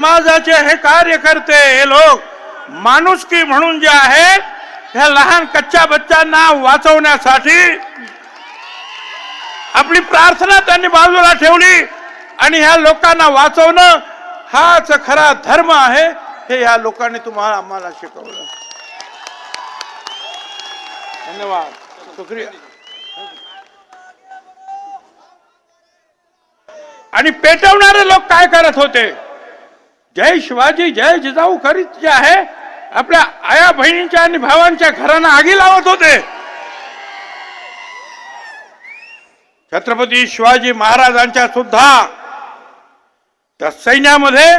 समाजाचे हे कार्यकर्ते हे लोक. माणुसकी म्हणून जे आहेत ह्या लहान कच्च्या बच्चांना वाचवण्यासाठी आपली प्रार्थना त्यांनी बाजूला ठेवली आणि ह्या लोकांना वाचवणं हाच खरा धर्म आहे हे या लोकांनी तुम्हाला आम्हाला शिकवलं. धन्यवाद. शुक्रिया. आणि पेटवणारे लोक काय करत होते? जय शिवाजी जय जिजाऊ करीत जे आहे आपल्या आया बहिणींच्या आणि भावांच्या घरांना आगी लावत होते. छत्रपती शिवाजी महाराजांच्या सुद्धा त्या सैन्यामध्ये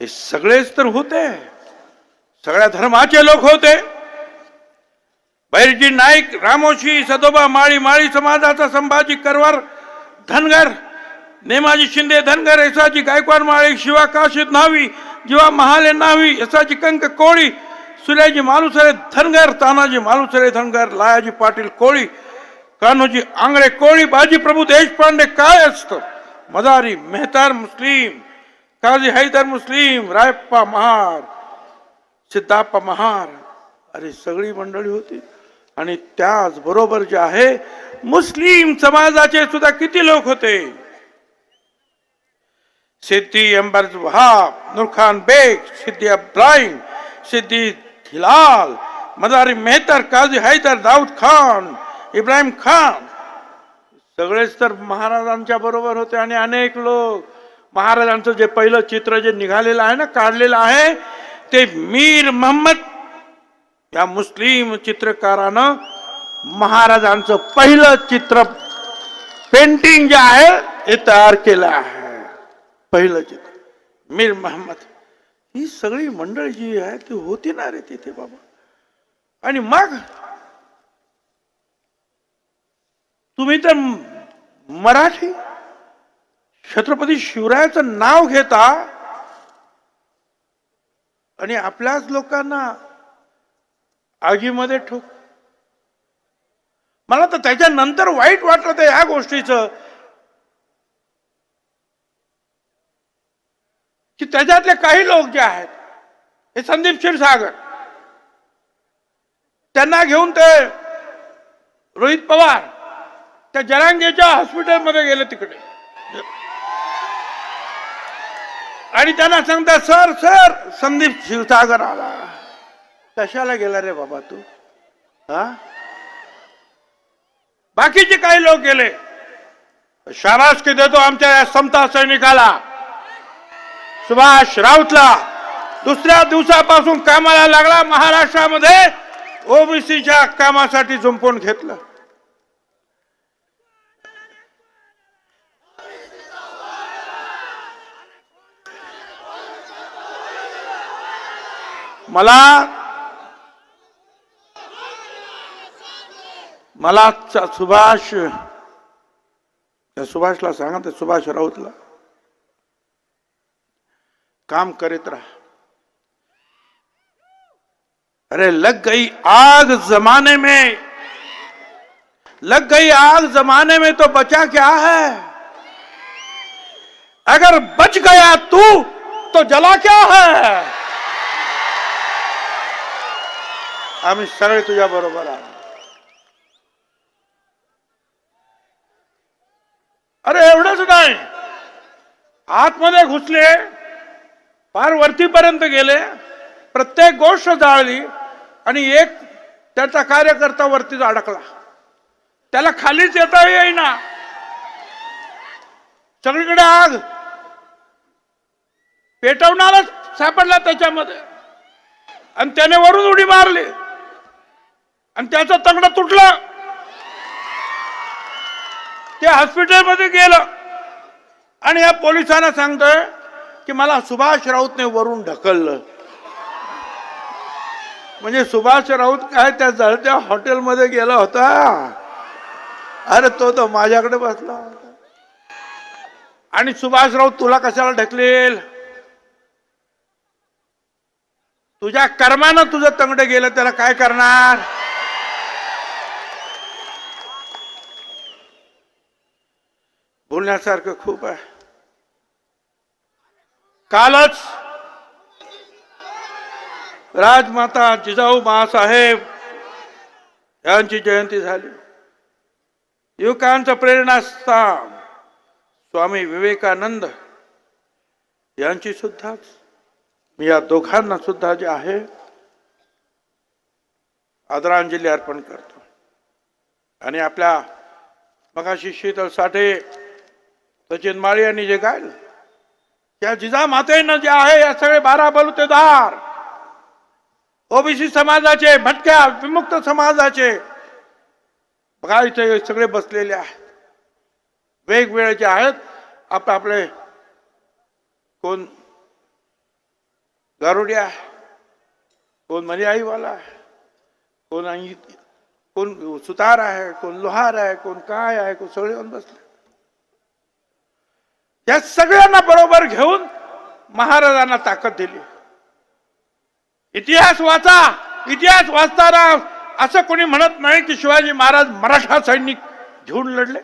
हे सगळेच तर होते. सगळ्या धर्माचे लोक होते. बैरजी नाईक रामोशी सदोबा माळी माळी समाजाचा संभाजी करवार धनगर नेमाजी शिंदे धनगर यसाची गायकवाड माळे शिवा काशीत न्हावी जीवा महाले न्हावी यशाची कंक कोळी सुर्याजी मालुसरे धनगर तानाजी मालुसरे धनगर लायाजी पाटील कोळी कान्होजी आंगळे कोळी बाजी प्रभू देशपांडे काय असतं? मदारी मेहतार मुस्लिम काजी हैदर मुस्लिम रायप्पा महार सिद्धाप्पा महार. अरे सगळी मंडळी होती. आणि त्याचबरोबर जे आहे मुस्लिम समाजाचे सुद्धा किती लोक होते? सिद्धी अंबरज वहाब नूरखान बेग सिद्धी अब्राहिम सिद्धी Hilal, मदारी मेहतर काझी Haidar, दाऊद खान इब्राहिम खान. सगळेच तर महाराजांच्या बरोबर होते आणि अनेक लोक. महाराजांचं जे पहिलं चित्र जे निघालेलं आहे ना काढलेलं आहे ते मीर मोहम्मद या मुस्लिम चित्रकारानं महाराजांचं पहिलं चित्र पेंटिंग जे आहे हे तयार केलं आहे. पहिलं चित्र. मीर महम्मद. ही सगळी मंडळ जी आहे ती होती ना रे तिथे बाबा. आणि मग तुम्ही तर मराठी छत्रपती शिवरायाचं नाव घेता आणि आपल्याच लोकांना आगीमध्ये ठोक. मला तर त्याच्यानंतर वाईट वाटलं ते या गोष्टीचं. की त्याच्यातले काही लोक जे आहेत हे संदीप क्षीरसागर. त्यांना घेऊन ते रोहित पवार त्या जरांगेच्या हॉस्पिटलमध्ये गेले तिकडे. आणि त्यांना सांगता सर सर संदीप क्षीरसागर आला. कशाला गेला रे बाबा तू? हा? बाकीचे काही लोक गेले. शाबासकी देतो आमच्या या समता सैनिकाला. सुभाष राऊतला. दुसऱ्या दिवसापासून कामाला लागला महाराष्ट्रामध्ये ओबीसीच्या कामासाठी झुंपून घेतलं. मला मला च- सुभाष त्या सुभाषला सांगा ते सुभाष राऊतला. काम करीत रहा। अरे लग गई आग जमाने में। लग गई आग जमाने में तो बचा क्या है? अगर बच गया तू तो जला क्या है? आम्ही सगळे तुझ्या बरोबर आहोत अरे एवढंच नाही। आतमध्ये घुसले। फार वरतीपर्यंत गेले प्रत्येक गोष्ट जाळली आणि एक त्याचा कार्यकर्ता वरतीच अडकला. त्याला खालीच येता येईना. सगळीकडे आग. पेटवणारच सापडला त्याच्यामध्ये. आणि त्याने वरून उडी मारली. आणि त्याचं तंगड तुटलं. ते हॉस्पिटलमध्ये गेलं. आणि या पोलिसांना सांगतोय की मला सुभाष राऊतने वरून ढकललं. म्हणजे सुभाष राऊत काय त्या जळत्या हॉटेलमध्ये गेला होता? अरे तो तो माझ्याकडे बसला होता. आणि सुभाष राऊत तुला कशाला ढकलेल? तुझ्या कर्मानं तुझं तंगड गेलं त्याला काय करणार? बोलण्यासारखं खूप आहे. कालच राजमाता जिजाऊ बाळासाहेब यांची जयंती झाली. युवकांचं प्रेरणास्थान स्वामी विवेकानंद यांची सुद्धाच मी या दोघांना सुद्धा जे आहे आदरांजली अर्पण करतो. आणि आपल्या मगाशी शीतल साठे सचिन माळी यांनी जे गायलं त्या जिजामातेनं जे आहे या सगळे बारा बलुतेदार. ओबीसी समाजाचे भटक्या विमुक्त समाजाचे. बघा इथे सगळे बसलेले आहेत. वेगवेगळ्याचे जे आहेत आप आपले कोण गारुडी आहे कोण मर्याईवाला आहे कोण अंगी कोण सुतार आहे कोण लोहार आहे कोण काय आहे कोण सगळे येऊन बसले. या सगळ्यांना बरोबर घेऊन महाराजांना ताकद दिली. इतिहास वाचा इतिहास वाचताना असं कोणी म्हणत नाही की शिवाजी महाराज मराठा सैनिक घेऊन लढले.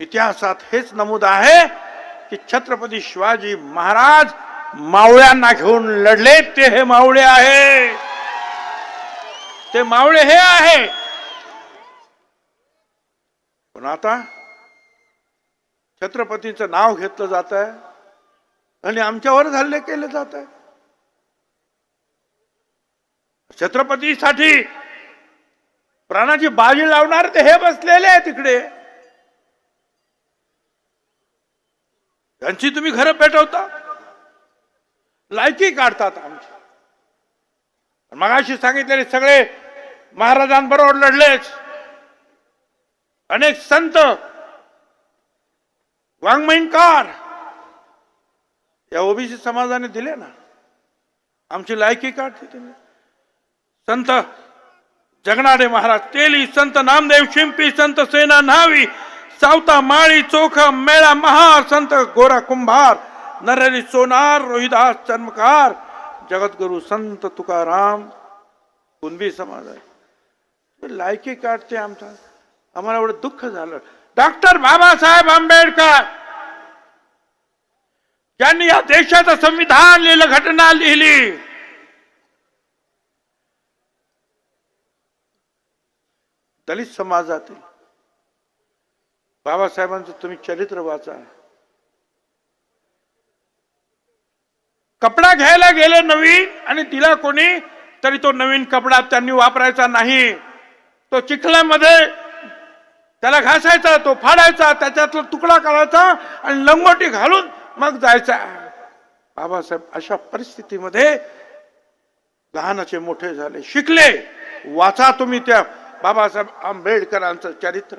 इतिहासात हेच नमूद आहे की छत्रपती शिवाजी महाराज मावळ्यांना घेऊन लढले. ते हे मावळे आहे. ते मावळे हे आहे. पण आता छत्रपतीचं नाव घेतलं जात आहे आणि आमच्यावर हल्ले केले जात आहे छत्रपतीसाठी प्राणाची बाजी लावणार ते हे बसलेले आहे तिकडे त्यांची तुम्ही घरं पेटवता? लायकी काढतात आमची. मगाशी सांगितलेले सगळे महाराजांबरोबर लढलेच. अनेक संत वाङ्मयीनकार या ओबीसी समाजाने दिले ना. आमची लायकी काढते तुम्ही संत जगनाडे महाराज तेली संत नामदेव शिंपी संत सेना न्हावी सावता माळी चोखा मेळा महार संत गोरा कुंभार नरहरी सोनार रोहिदास चर्मकार जगद्गुरु संत तुकाराम कुणबी समाज आहे. लायकी काढते आमचा. आम्हाला एवढं दुःख झालं. डॉक्टर बाबासाहेब आंबेडकर ज्यांनी या देशाचं संविधान लिहिलं घटना लिहिली. दलित समाजातील बाबासाहेबांचं तुम्ही चरित्र वाचा. कपडा घ्यायला गेले नवीन आणि तिला कोणी तरी तो नवीन कपडा त्यांनी वापरायचा नाही. तो चिखल्यामध्ये त्याला घासायचा तो फाडायचा त्याच्यातला तुकडा काढायचा आणि लंगोटी घालून मग जायचा. बाबासाहेब अशा परिस्थितीमध्ये लहानाचे मोठे झाले शिकले. वाचा तुम्ही त्या बाबासाहेब आंबेडकरांचं चरित्र.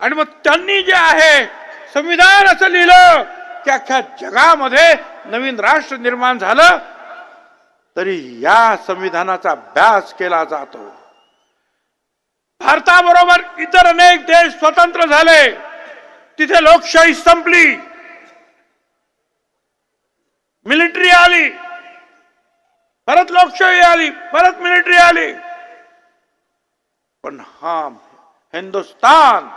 आणि मग त्यांनी जे आहे संविधान असं लिहिलं की अख्ख्या जगामध्ये नवीन राष्ट्र निर्माण झालं तरी या संविधानाचा अभ्यास केला जातो. भारताबरोबर इतर अनेक देश स्वतंत्र झाले. तिथे लोकशाही संपली. मिलिटरी आली. परत लोकशाही आली परत मिलिटरी आली. पण हा हिंदुस्तान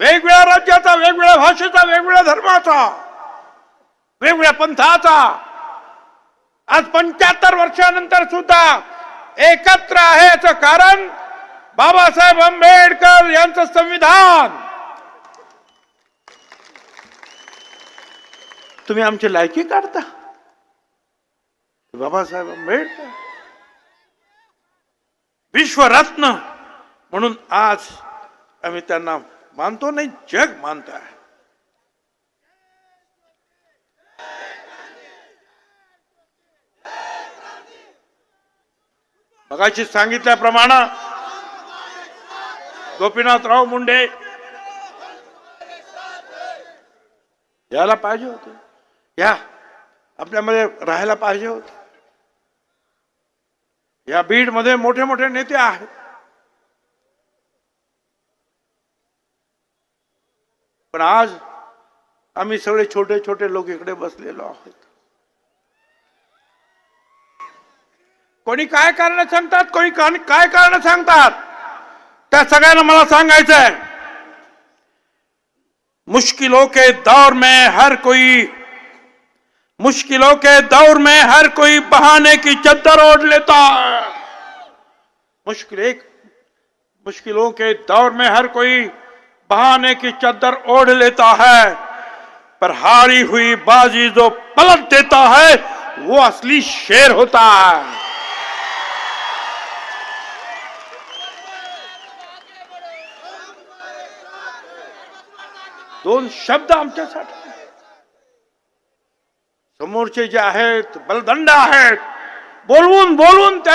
वेगवेगळ्या राज्याचा वेगवेगळ्या भाषेचा वेगवेगळ्या धर्माचा वेगवेगळ्या पंथाचा. आज पंच्याहत्तर वर्षानंतर सुद्धा एकत्र आहे याचं कारण बाबासाहेब आंबेडकर यांचं संविधान. तुम्ही आमची लायकी काढता. बाबासाहेब आंबेडकर. विश्वरत्न म्हणून आज आम्ही त्यांना मानतो नाही जग मानत आहे. मगाशी सांगितल्याप्रमाणे गोपीनाथराव मुंडे. यायला पाहिजे होते. या आपल्यामध्ये राहायला पाहिजे होते. या बीडमध्ये मोठे मोठे नेते आहेत. पण आज आम्ही सगळे छोटे छोटे लोक इकडे बसलेलो आहोत. कोणी काय कारण सांगतात? कोणी का- काय कारण सांगतात? त्या सगळ्यांना मला सांगायचं आहे मुश्किलों के दौर में हर कोई, मुश्किलों के दौर में हर कोई बहाने की चद्दर ओढ़ लेता है। मुश्किल एक, मुश्किलों के दौर में हर कोई बहाने की चद्दर ओढ़ लेता है, पर हारी हुई बाजी जो पलट देता है, वो असली शेर होता है। दोन शब्द आमच्यासाठी. समोरचे जे आहेत बलदंड आहेत बोलवून बोलवून त्या